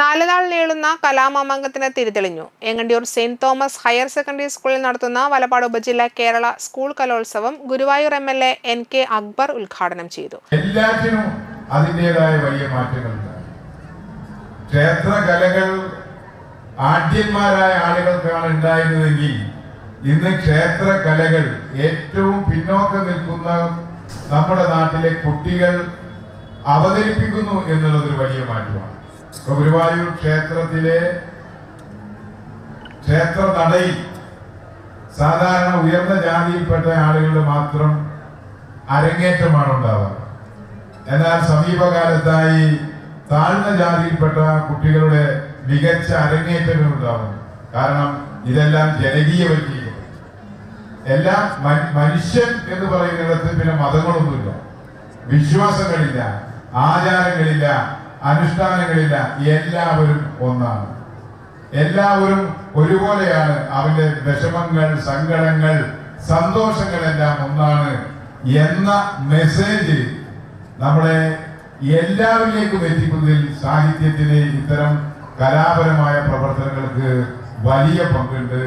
നാല് നാൾ നീളുന്ന കലാമാമാങ്കത്തിന് തിരിതെളിഞ്ഞു. Engandiyur saint Thomas higher secondary സ്കൂളിൽ നടത്തുന്ന വലപ്പാട് ഉപജില്ല Kerala school Kalolsavam Guruvayur M L A N K Akbar ഉദ്ഘാടനം ചെയ്തു. എല്ലാറ്റിനും അതിന്റെതായ വലിയ മാറ്റങ്ങൾ ക്ഷേത്ര കലകൾ ആഢ്യന്മാരായ ആളുകൾക്കാണ് ഉണ്ടായിരുന്നതെങ്കിൽ ഇന്ന് ക്ഷേത്ര കലകൾ ഏറ്റവും പിന്നോക്കം നിൽക്കുന്ന നമ്മുടെ നാട്ടിലെ കുട്ടികൾ അവതരിപ്പിക്കുന്നു എന്നുള്ളതൊരു വലിയ മാറ്റമാണ്. ഗുരുവായൂർ ക്ഷേത്രത്തിലെ ക്ഷേത്ര നടയിൽ സാധാരണ ഉയർന്ന ജാതിയിൽപ്പെട്ട ആളുകളുടെ മാത്രം അരങ്ങേറ്റമാണ് ഉണ്ടാവുക എന്നാൽ സമീപകാലത്തായി താഴ്ന്ന ജാതിയിൽപ്പെട്ട കുട്ടികളുടെ മികച്ച അരങ്ങേറ്റങ്ങൾ ഉണ്ടാവുന്നു കാരണം ഇതെല്ലാം ജനകീയവൽക്കരിക്കും എല്ലാം മനുഷ്യൻ എന്ന് പറയുന്നിടത്ത് പിന്നെ മതങ്ങളൊന്നുമില്ല. വിശ്വാസങ്ങളില്ല ആചാരങ്ങളില്ല അനുഷ്ഠാനങ്ങളില്ല. എല്ലാവരും ഒന്നാണ്. എല്ലാവരും ഒരുപോലെയാണ്. അവന്റെ വിഷമങ്ങൾ സങ്കടങ്ങൾ സന്തോഷങ്ങളെല്ലാം ഒന്നാണ് എന്ന മെസ്സേജ് നമ്മളെ എല്ലാവരിലേക്കും എത്തിക്കുന്നതിൽ സാഹിത്യത്തിലെ ഇത്തരം കലാപരമായ പ്രവർത്തനങ്ങൾക്ക് വലിയ പങ്കുണ്ട്.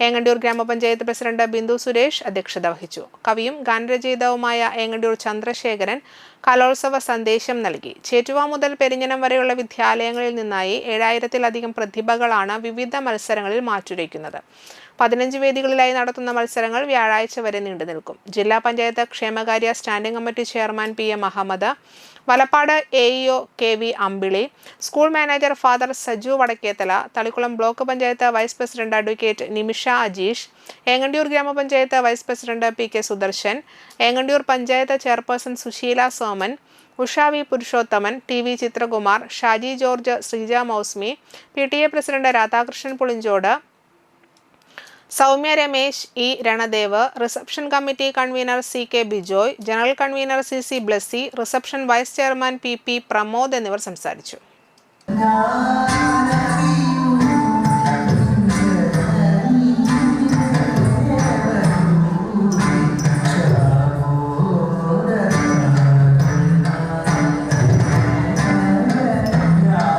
ഏങ്ങണ്ടിയൂർ ഗ്രാമപഞ്ചായത്ത് പ്രസിഡന്റ് ബിന്ദു സുരേഷ് അധ്യക്ഷത വഹിച്ചു. കവിയും ഗാനരചയിതാവുമായ ഏങ്ങണ്ടിയൂർ ചന്ദ്രശേഖരൻ കലോത്സവ സന്ദേശം നൽകി. ചേറ്റുവ മുതൽ പെരിഞ്ഞനം വരെയുള്ള വിദ്യാലയങ്ങളിൽ നിന്നായി ഏഴായിരത്തിലധികം പ്രതിഭകളാണ് വിവിധ മത്സരങ്ങളിൽ മാറ്റുരയ്ക്കുന്നത്. പതിനഞ്ച് വേദികളിലായി നടത്തുന്ന മത്സരങ്ങൾ വ്യാഴാഴ്ച വരെ നീണ്ടു നിൽക്കും. ജില്ലാ പഞ്ചായത്ത് ക്ഷേമകാര്യ standing committee chairman P M Ahammed Valappad A E O K V Ambili school manager father Saju Vadakkethala Thalikkulam block panchayat vice president advocate Nimisha Ajeesh Engandiyur ഗ്രാമപഞ്ചായത്ത് vice president P K Sudarshan Engandiyur panchayat chairperson Susheela Soman Usha V Purushothaman T V Chitrakumar Shaji George Sreeja Mousmi P T A president Radhakrishnan Pulinchode Soumya Ramesh E Ranadev reception committee convener C K Bijoy general convener C C Blessy reception vice chairman P P Pramod എന്നിവർ സംസാരിച്ചു.